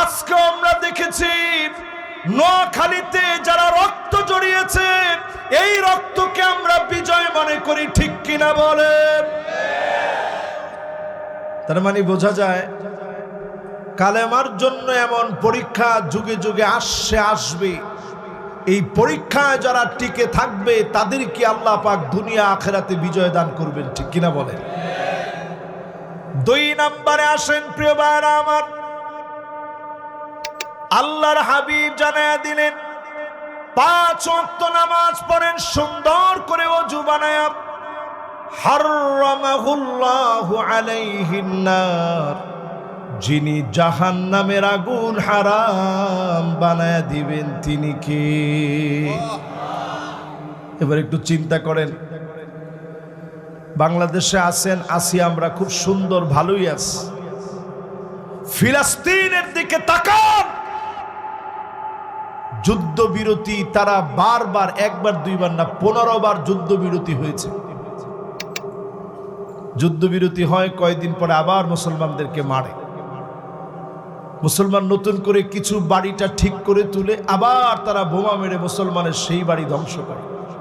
আজকে আমরা দেখেছি নোয়াখালীতে যারা রক্ত জড়িয়েছে, এই রক্তকে আমরা বিজয় মনে করি, ঠিক কিনা বলে? তার মানে বোঝা যায়, কালেমার জন্য এমন পরীক্ষা যুগে যুগে আসছে, আসবে। এই পরীক্ষায় যারা টিকে থাকবে তাদেরকে আল্লাহ পাক দুনিয়া আখেরাতে বিজয় দান করবেন, ঠিক কিনা বলেন দুই নম্বরে আসেন প্রিয় ভাইরা আমার। আল্লাহর হাবিব জানায়া দিলেন, পাঁচ ওয়াক্ত নামাজ পড়েন, সুন্দর করে অজু বানায়া, হারামাহুল্লাহু আলাইহিন নার, যিনি জাহান নামের আগুন হারাম বানায় দিবেন, তিনি কে? এবার একটু চিন্তা করেন, বাংলাদেশে আছেন আসি আমরা, খুব সুন্দর, ভালোই আছি। ফিলাস্তিনের দিকে তাকান। যুদ্ধবিরতি তারা বারবার, একবার, দুইবার না পনেরো বার যুদ্ধবিরতি হয়েছে। যুদ্ধবিরতি হয় কয়েকদিন পরে আবার মুসলমানদেরকে মারে। মুসলমান নতুন করে কিছু বাড়িটা ঠিক করে তুলে আবার তারা বোমা মেরে মুসলমানের সেই বাড়ি ধ্বংস করে।